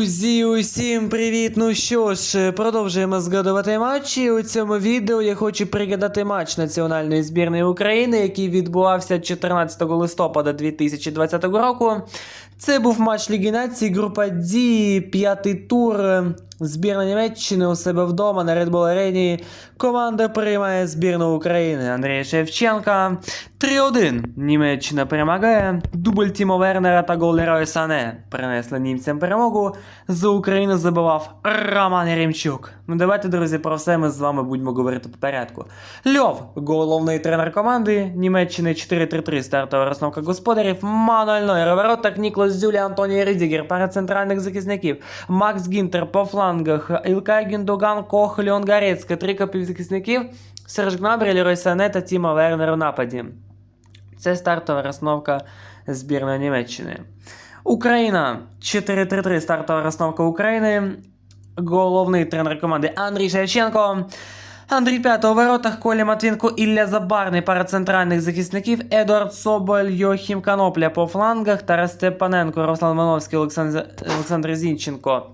Друзі, усім привіт! Ну що ж, продовжуємо згадувати матчі. У цьому відео я хочу пригадати матч національної збірної України, який відбувався 14 листопада 2020 року. Це був матч Ліги Нації, група D, п'ятий тур. Збірна Німеччини у себе вдома на Red Bull Арені. Команда приймає збірну України Андрія Шевченка. 3-1. Німеччина перемагає. Дубль Тімо Вернера та гол Лерой Сане принесли німцям перемогу. За Україну забивав Роман Яремчук. Ну давайте, друзі, про все ми з вами будемо говорити по порядку. Льов, головний тренер команди Німеччини 4-3-3, стартова розновка господарів. Мануель Нойер, воротах Ніклас Зюлі, Антоній Рідігер, пара центральних захисників. Макс Гінтер по флангах, Ілкай Гіндоган, Кох, Леон Гарецька, три захисників. Серж Гнабрі, Лерой Сане та Тіма Вернер у нападі. Це стартова розновка збірної Німеччини. Україна 4-3-3 стартова розновка України. Головний тренер команди Андрій Шевченко. Андрій П'ятого у воротах, Коля Матвінко, Ілля Забарний, пара центральних захисників, Едуард Соболь, Йохім Канопля по флангах, Тарас Степаненко, Руслан Мановський, Олександр, Олександр Зінченко,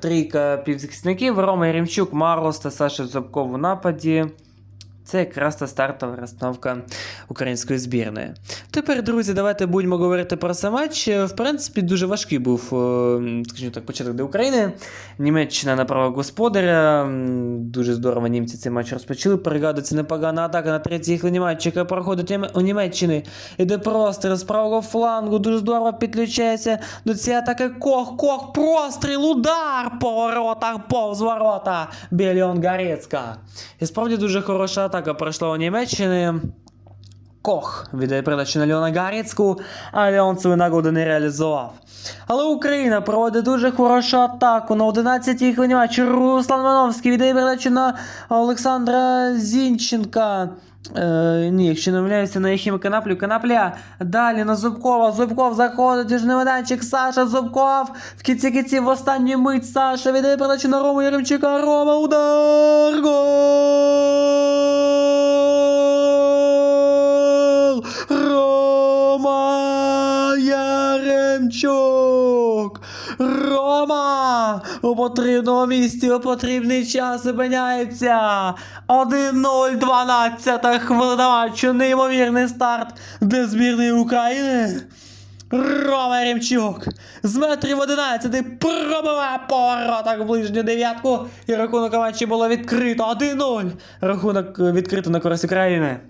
трійка півзахисників, Рома Єремчук, Марлос та Саша Зубков у нападі. Це якраз та стартова розстановка української збірної. Тепер, друзі, давайте будемо говорити про цей матч. В принципі, дуже важкий був, е, скажімо так, початок для України. Німеччина на право господаря. Дуже здорово німці цей матч розпочали. Пригадується непогана атака на третій хвилині матчу, яка проходить у Німеччини. Іде простріл з правого флангу, дуже здорово підключається до цієї атаки. Кох, кох, простріл, удар по воротах, повз ворота. Бельон Гарецька. І справді дуже хороша атака пройшла у Німеччини. Кох віддає передачу на Леона Гарецьку, а Леон свою нагоду не реалізував. Але Україна проводить дуже хорошу атаку на 11-й хвилині матчу. Руслан Мановський віддає передачу на Олександра Зінченка. Е, ні, якщо не помиляюся, на Єхіма Канаплю. Канапля. Далі на Зубкова. Зубков заходить у жний майданчик. Саша Зубков. В кінці кінці в останню мить Саша віддає передачу на Рому Яремчука. Рома удар. Гол! Рома! У потрібному місці у потрібний час опиняється. 1-0, 12 хвилина матчу. Неймовірний старт для збірної України. Рома Яремчук з метрів 11 пробиває по воротах в ближню дев'ятку. І рахунок матчі було відкрито. 1-0. Рахунок відкрито на користь України.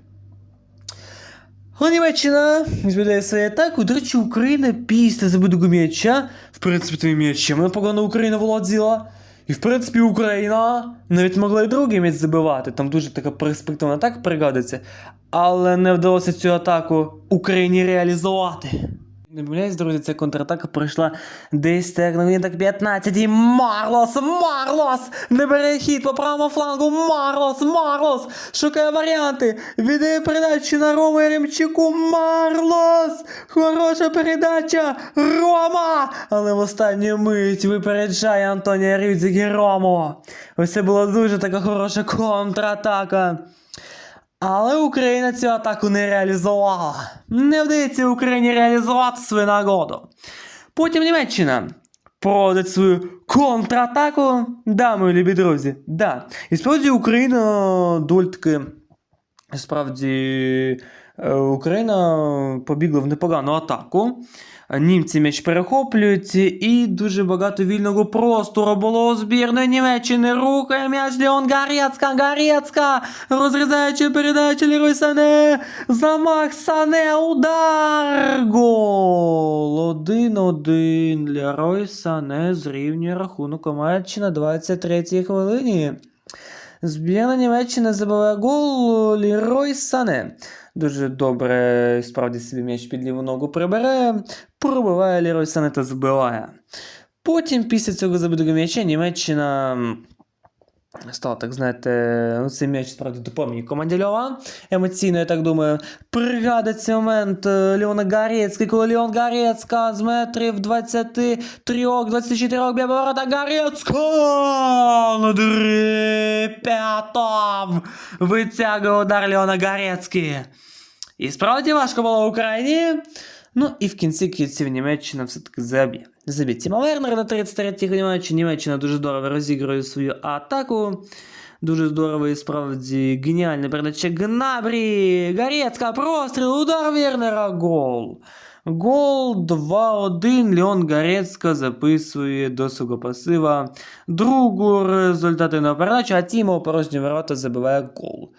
Німеччина відповідає свою атаку. До речі, Україна після забудову м'яча, в принципі, тим м'ячем непогано Україна володіла. І в принципі Україна навіть могла і другий м'яч забивати. Там дуже така перспективна атака пригадується. Але не вдалося цю атаку Україні реалізувати. Не помиляюсь, друзі, ця контратака пройшла десь так на так 15 і Марлос, Марлос! Не бере хід по правому флангу, Марлос, Марлос! Шукає варіанти, віддає передачу на Рому Яремчуку, Марлос! Хороша передача, Рома! Але в останню мить випереджає Антонія Рюдзігі Рому. Ось це була дуже така хороша контратака. Але Україна цю атаку не реалізувала. Не вдається Україні реалізувати свою нагоду. Потім Німеччина проводить свою контратаку. Да, мої любі друзі, да. І справді Україна доволі таки. Справді Україна побігла в непогану атаку. Німці м'яч перехоплюють, і дуже багато вільного простору було у збірної Німеччини. Рухає м'яч Леон Гарецька, Гарецька, розрізаючи передачу. Лерой Сане, замах Сане, удар, гол, 1-1, Лерой Сане зрівнює рахунок у матчі на 23-й хвилині. Збірна Німеччини забиває гол Лірой Сане. Дуже добре, справді собі м'яч під ліву ногу прибере, пробиває Лірой Сане та збиває. Потім, після цього забитого м'яча, Німеччина м, так знаєте, ну, цей м'яч справді допоміг команді Льова. Емоційно, я так думаю, пригадать момент е, Леона Гарецький, коли Леон Гарецька з метрів 23-24 б'є ворота Гарецька на п'ятом витягує удар Леона Гарецький. І справді важко було в Україні. Ну і в кінці кінців Німеччина все-таки заб'є. забіг Тіма на 33-й матчі. Німеччина дуже здорово розігрує свою атаку. Дуже здорово і справді геніальна передача Гнабрі. Горецька, простріл, удар Вернера, гол. Гол 2-1. Леон Горецька записує до свого пасива другу результативну передачу, а Тімо порожні ворота забиває гол.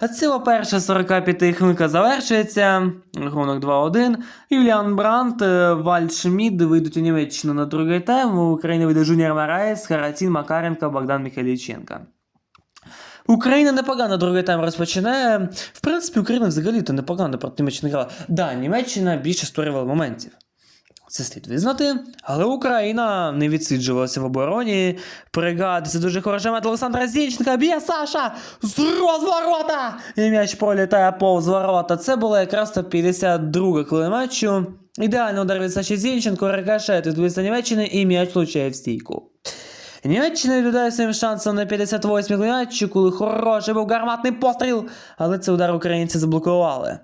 А ціла перша 45 хвилинка завершується. Рахунок 2-1. Юліан Брант, е, Вальшмід вийдуть у Німеччину на другий тайм. У Україні вийде Жуніор Мараєс, Харатін Макаренко, Богдан Михайліченко. Україна непогано другий тайм розпочинає. В принципі, Україна взагалі-то непогано проти Німеччини грала. Да, Німеччина більше створювала моментів. Це слід визнати, але Україна не відсиджувалася в обороні. Пригадується дуже хороший момент Олександра Зінченка. Б'є Саша з розворота! І м'яч пролітає повз ворота. Це було якраз то 52 хвилина матчу. Ідеальний удар від Саші Зінченко, рикошет від Німеччини і м'яч влучає в стійку. Німеччина відповідає своїм шансом на 58 й матчі, коли хороший був гарматний постріл, але цей удар українці заблокували.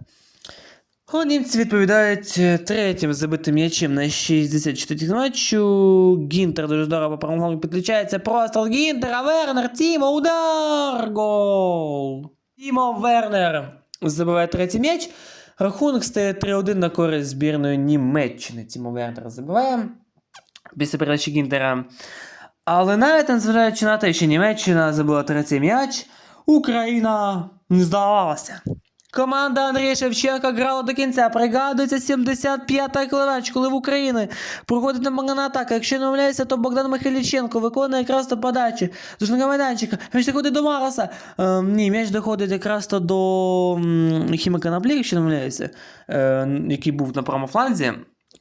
А німці відповідають е, третім забитим м'ячем на 64 матчу. Гінтер дуже здорово по правому підключається. Простріл Гінтера, Вернер, Тімо, удар! Гол! Тімо Вернер забиває третій м'яч. Рахунок стає 3-1 на користь збірної Німеччини. Тімо Вернер забиває після передачі Гінтера. Але навіть незважаючи на те, що Німеччина забила третій м'яч, Україна не здавалася. Команда Андрія Шевченка грала до кінця. Пригадується 75-та клавач, коли в Україні проходить намагана атака. Якщо не помиляюся, то Богдан Михайліченко виконує якраз то подачі з дужного майданчика. М'яч доходить до Мароса. Е, ні, м'яч доходить якраз то до м, Хімика Наблі, якщо не помиляюся, е, який був на правому фланзі.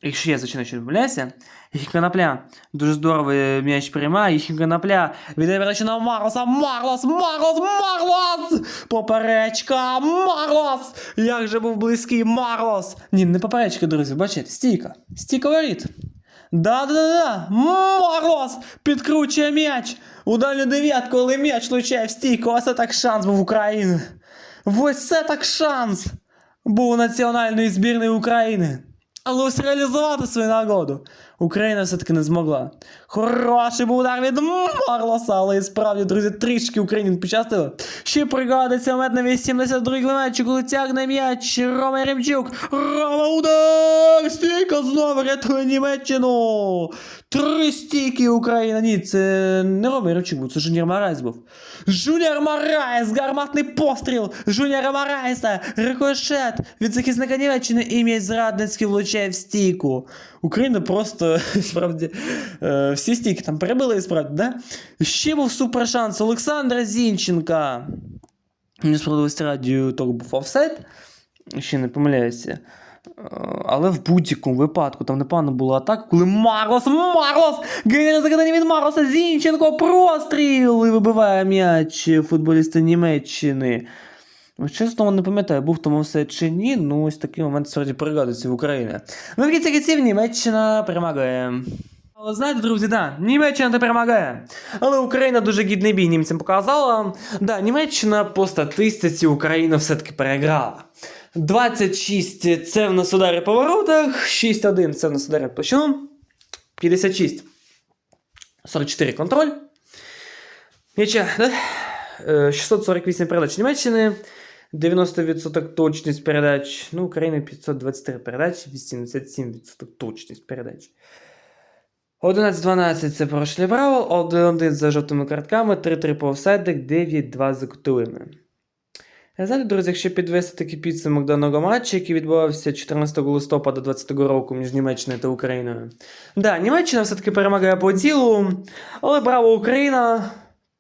Якщо я звичайно не помиляюся, їх конопля дуже здорово м'яч приймає, їх конопля віддає на Марлоса, Марлос, Марлос, Марлос! Поперечка, Марлос! Як же був близький Марлос! Ні, не поперечка, друзі, бачите, стійка, стійка воріт. Да-да-да, Марлос підкручує м'яч у дальню дев'ятку, але м'яч влучає в стійку, ось це так шанс був України. Ось це так шанс був у національної збірної України. Але ось реалізувати свою нагоду Україна все-таки не змогла. Хороший був удар від Марлоса, але і справді, друзі, трішки Україні почастило. Ще пригадується момент на 82-й матчі, коли тягне м'яч Рома Ремчук. Рома удар! Стійка знову рятує Німеччину! Три стійки Україна. Ні, це не Рома Ремчук був, це Жуніор Мараєс був. Жуніор Мараєс! Гарматний постріл! Жуніора Мараєса! Рикошет від захисника Німеччини і м'яч зрадницький влучає в стійку. Україна просто справді е, всі стійки там перебили, справді, да? Ще був супер шанс Олександра Зінченка. Мені справедливості радію то був офсайд, ще не помиляюся. Е, Але в будь-якому випадку там непогано була атака, коли Марлос, Марлос! Геніальне закидання від Марлоса, Зінченко, простріл! І вибиває м'яч футболіста Німеччини. Ну, Чесно, не пам'ятаю, був тому все чи ні, ну ось такий момент справді пригадується в Україні. Ну, в кінці кінців Німеччина перемагає. Але знаєте, друзі, да, Німеччина не перемагає. Але Україна дуже гідний бій німцям показала. Да, Німеччина по статистиці Україна все-таки переграла. 26 це в нас удари по воротах, 6-1 це в нас удари площину, 56. 44 контроль. М'яча, да? Е, 648 передач Німеччини, 90% точність передач. Ну, України 523 передачі, 87% точність передач. 11-12 це порушення правил, 1-1 за жовтими картками, 3-3 по офсайдах, 9-2 за кутовими. Знаєте, друзі, якщо підвести такий підсумок даного матчу, який відбувався 14 листопада 2020 року між Німеччиною та Україною. Да, Німеччина все-таки перемагає по ділу, але браво Україна!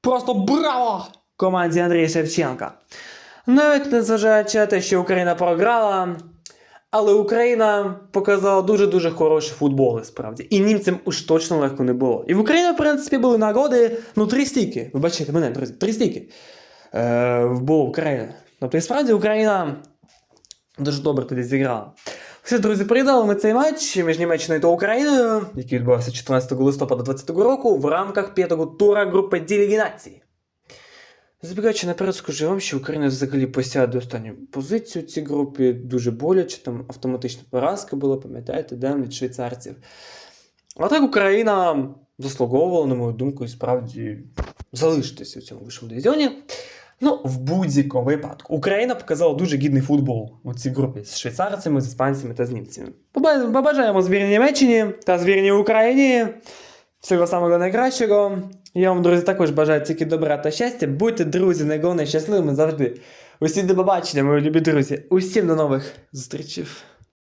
Просто браво! Команді Андрія Шевченка. Навіть незважаючи на те, що Україна програла, але Україна показала дуже-дуже хороший футбол, справді. І німцям уж точно легко не було. І в Україні, в принципі, були нагоди, ну, три стійки. Вибачайте мене, друзі, три стійки. Е, було Україна. Тобто, і справді Україна дуже добре тоді зіграла. Все, друзі, приїдали ми цей матч між Німеччиною та Україною, який відбувався 14 листопада 2020 року в рамках п'ятого тура групи делегінації. Забігаючи наперед, скажу вам, що Україна взагалі посяде останню позицію в цій групі, дуже боляче, там автоматична поразка була, пам'ятаєте, да, від швейцарців. А так Україна заслуговувала, на мою думку, і справді залишитися у цьому вищому дивізіоні. Ну, в будь-якому випадку. Україна показала дуже гідний футбол у цій групі з швейцарцями, з іспанцями та з німцями. Побажаємо збірній Німеччині та збірній Україні. Всього самого найкращого. Я вам, друзі, також бажаю тільки добра та щастя. Будьте, друзі, найголовніше щасливими завжди. Усім до побачення, мої любі друзі. Усім до нових зустрічей.